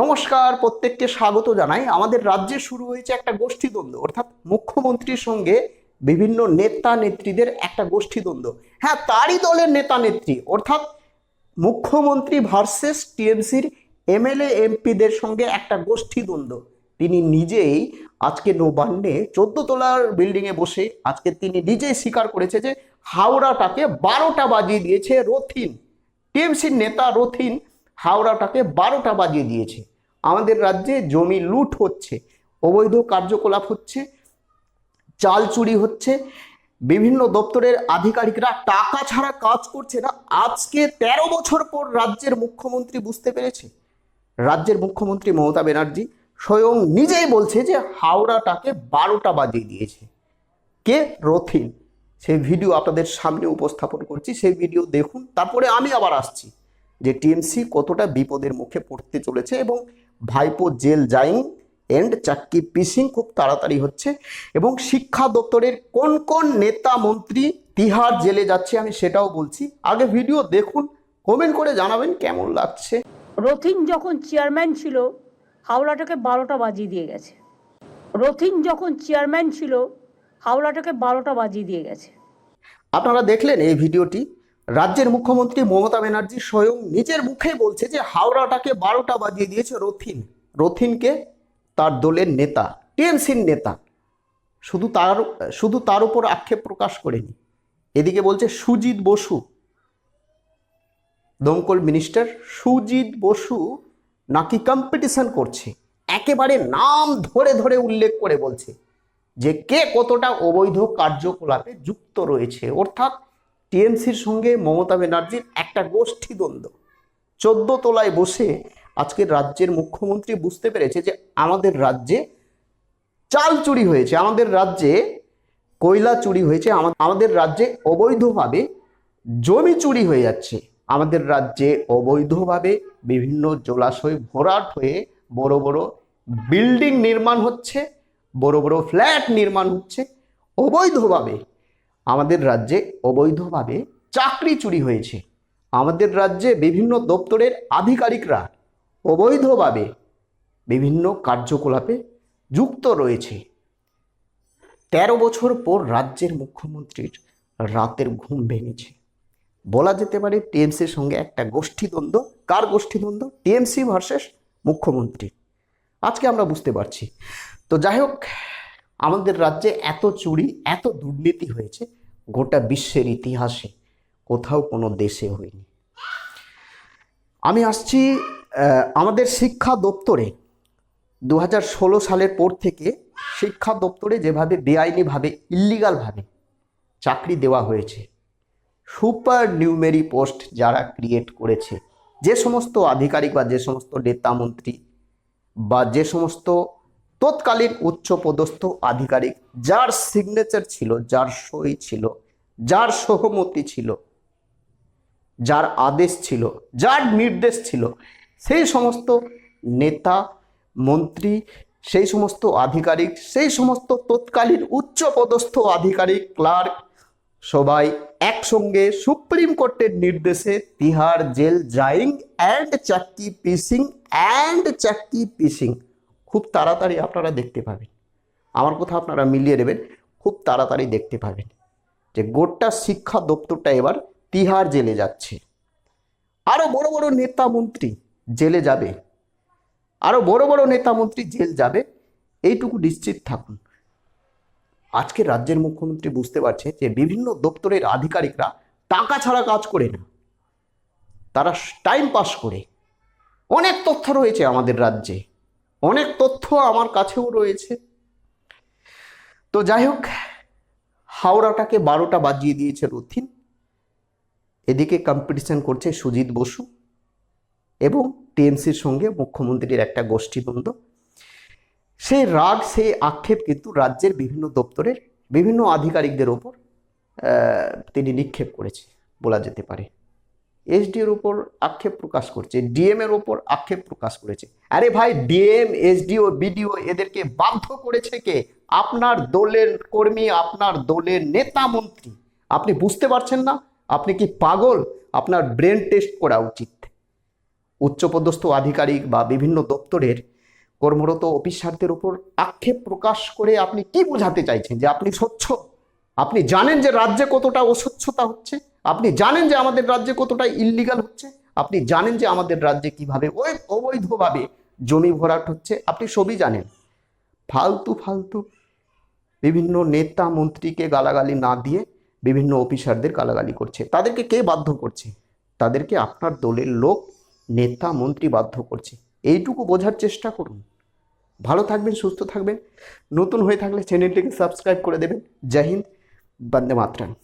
নমস্কার, প্রত্যেককে স্বাগত জানাই। আমাদের রাজ্যে শুরু হয়েছে একটা গোষ্ঠীদ্বন্দ্ব, অর্থাৎ মুখ্যমন্ত্রীর সঙ্গে বিভিন্ন নেতা নেত্রীদের একটা গোষ্ঠীদ্বন্দ্ব। হ্যাঁ তারই দলের নেতা নেত্রী, অর্থাৎ মুখ্যমন্ত্রী ভার্সেস টিএমসির এমএলএ, এমপিদের সঙ্গে একটা গোষ্ঠীদ্বন্দ্ব। তিনি নিজেই আজকে নবান্নে চোদ্দ তলার বিল্ডিংয়ে বসে আজকে তিনি নিজেই স্বীকার করেছে যে হাওড়াটাকে বারোটা বাজিয়ে দিয়েছে রথিন। টিএমসির নেতা রথিন হাওড়াটাকে বারোটা বাজিয়ে দিয়েছে। আমাদের রাজ্যে জমি লুট হচ্ছে, অবৈধ কার্যকলাপ হচ্ছে, চাল চুরি হচ্ছে, বিভিন্ন দপ্তরের আধিকারিকরা টাকা ছাড়া কাজ করছে না। আজকে ১৩ বছর পর রাজ্যের মুখ্যমন্ত্রী বুঝতে পেরেছে? রাজ্যের মুখ্যমন্ত্রী মমতা ব্যানার্জি স্বয়ং নিজেই বলছে যে হাওড়াটাকে বারোটা বাজিয়ে দিয়েছে। কে? রথিন। সেই ভিডিও আপনাদের সামনে উপস্থাপন করছি, সেই ভিডিও দেখুন, তারপরে আমি আবার আসছি। যে টিএমসি কতটা বিপদের মুখে পড়তে চলেছে এবং ভাইপো জেল যাইং এন্ড চাক্কি পিসিং খুব তাড়াতাড়ি হচ্ছে এবং শিক্ষা দপ্তরের কোন কোন নেতা মন্ত্রী তিহার জেলে যাচ্ছে আমি সেটাও বলছি। আগে ভিডিও দেখুন কমেন্ট করে জানাবেন কেমন লাগছে। রথিন যখন চেয়ারম্যান ছিল হাওড়াটাকে বারোটা বাজিয়ে দিয়ে গেছে। রথিন যখন চেয়ারম্যান ছিল হাওড়াটাকে বারোটা বাজিয়ে দিয়ে গেছে। আপনারা দেখলেন এই ভিডিওটি রাজ্যের মুখ্যমন্ত্রী মমতা ব্যানার্জি স্বয়ং নিজের মুখে বলছে যে হাওড়াটাকে বারোটা বাজিয়ে দিয়েছে রথিন। রথিনকে তার দলের নেতা, টিএমসির নেতা। শুধু তার শুধু তার উপর আক্ষেপ প্রকাশ করেনি। এদিকে বলছে সুজিত বসু। দমকল মিনিস্টার সুজিত বসু নাকি কম্পিটিশন করছে। একেবারে নাম ধরে ধরে উল্লেখ করে বলছে যে কে কতটা অবৈধ কার্যকলাপে যুক্ত রয়েছে। অর্থাৎ টিএমসির সঙ্গে মমতা ব্যানার্জির একটা গোষ্ঠীদ্বন্দ্ব চোদ্দ তলায় বসে আজকের রাজ্যের মুখ্যমন্ত্রী বুঝতে পেরেছে যে আমাদের রাজ্যে চাল চুরি হয়েছে, আমাদের রাজ্যে কয়লা চুরি হয়েছে আমাদের রাজ্যে অবৈধভাবে জমি চুরি হয়ে যাচ্ছে, আমাদের রাজ্যে অবৈধভাবে বিভিন্ন জলাশয় ভরাট হয়ে বড় বড় বিল্ডিং নির্মাণ হচ্ছে, বড় বড় ফ্ল্যাট নির্মাণ হচ্ছে, অবৈধভাবে আমাদের রাজ্যে অবৈধভাবে চাকরি চুরি হয়েছে। আমাদের রাজ্যে বিভিন্ন দপ্তরের আধিকারিকরা অবৈধভাবে বিভিন্ন কার্যকলাপে যুক্ত রয়েছে। তেরো বছর পর রাজ্যের মুখ্যমন্ত্রীর রাতের ঘুম ভেঙেছে। বলা যেতে পারে টিএমসির সঙ্গে একটা গোষ্ঠীদ্বন্দ্ব। কার গোষ্ঠীদ্বন্দ্ব? টিএমসি ভার্সেস মুখ্যমন্ত্রী আজকে আমরা বুঝতে পারছি। তো যাই হোক আমাদের রাজ্যে এত চুরি, এত দুর্নীতি হয়েছে, গোটা বিশ্বের ইতিহাসে কোথাও কোনো দেশে হয়নি। আমি আসছি আমাদের শিক্ষা দপ্তরে। দু সালের পর থেকে শিক্ষা দপ্তরে যেভাবে বেআইনিভাবে, ইল্লিগালভাবে চাকরি দেওয়া হয়েছে, সুপার নিউমেরি পোস্ট যারা ক্রিয়েট করেছে, যে সমস্ত আধিকারিক বা যে সমস্ত নেতা মন্ত্রী বা যে সমস্ত তৎকালীন উচ্চপদস্থ আধিকারিক, যার সিগনেচার ছিল, যার সই ছিল, যার সহমতি ছিল, যার আদেশ ছিল, যার নির্দেশ ছিল, সেই সমস্ত নেতা, মন্ত্রী, সেই সমস্ত আধিকারিক, সেই সমস্ত তৎকালীন উচ্চপদস্থ আধিকারিক, ক্লার্ক, সবাই একসঙ্গে সুপ্রিম কোর্টের নির্দেশে তিহার জেল জাইং অ্যান্ড চাক্কি পিসিং অ্যান্ড চাক্কি পিসিং খুব তাড়াতাড়ি আপনারা দেখতে পাবেন। আমার কথা আপনারা মিলিয়ে নেবেন, খুব তাড়াতাড়ি দেখতে পাবেন যে গোটা শিক্ষা দপ্তরটা এবার তিহার জেলে যাচ্ছে। আরও বড় বড় নেতা মন্ত্রী জেলে যাবে। আরও বড় বড় নেতা মন্ত্রী জেল যাবে, এইটুকু নিশ্চিত থাকুন। আজকে রাজ্যের মুখ্যমন্ত্রী বুঝতে পারছে যে বিভিন্ন দপ্তরের আধিকারিকরা টাকা ছাড়া কাজ করে না। তারা টাইম পাস করে। অনেক তথ্য রয়েছে আমাদের রাজ্যে। অনেক তথ্য আমার কাছেও রয়েছে। তো যাই হোক, হাওড়াটাকে বারোটা বাজিয়ে দিয়েছে রথিন। এদিকে কম্পিটিশন করছে সুজিত বসু এবং টিএমসির সঙ্গে মুখ্যমন্ত্রীর একটা গোষ্ঠীদ্বন্দ্ব সেই রাগ সেই আক্ষেপ কিন্তু রাজ্যের বিভিন্ন দপ্তরের বিভিন্ন আধিকারিকদের ওপর তিনি নিক্ষেপ করেছে, বলা যেতে পারে। এসডিওর ওপর আক্ষেপ প্রকাশ করছে ডিএম এর ওপর আক্ষেপ প্রকাশ করেছে। আরে ভাই ডিএম এসডিও বিডিও এদেরকে বাধ্য করেছে কে? আপনার দলের কর্মী, আপনার দলের নেতা মন্ত্রী। আপনি বুঝতে পারছেন না? আপনি কি পাগল? আপনার ব্রেন টেস্ট করা উচিত। উচ্চপদস্থ আধিকারিক বা বিভিন্ন দপ্তরের কর্মরত অফিসারদের উপর আক্ষেপ প্রকাশ করে আপনি কি বোঝাতে চাইছেন যে আপনি স্বচ্ছ আপনি জানেন যে রাজ্যে কতটা অস্বচ্ছতা হচ্ছে? আপনি জানেন যে আমাদের রাজ্যে কতটা ইল্লিগাল হচ্ছে? আপনি জানেন যে আমাদের রাজ্যে কীভাবে ওই অবৈধভাবে জমি ভরাট হচ্ছে? আপনি সবই জানেন। ফালতু ফালতু বিভিন্ন নেতা মন্ত্রীকে গালাগালি না দিয়ে বিভিন্ন অফিসারদের গালাগালি করছে। তাদেরকে কে বাধ্য করছে? তাদেরকে আপনার দলের লোক, নেতা, মন্ত্রী বাধ্য করছে। এইটুকু বোঝার চেষ্টা করুন। ভালো থাকবেন, সুস্থ থাকবেন। নতুন হয়ে থাকলে চ্যানেলটিকে সাবস্ক্রাইব করে দেবেন। জয় হিন্দ। वंदे मातरम।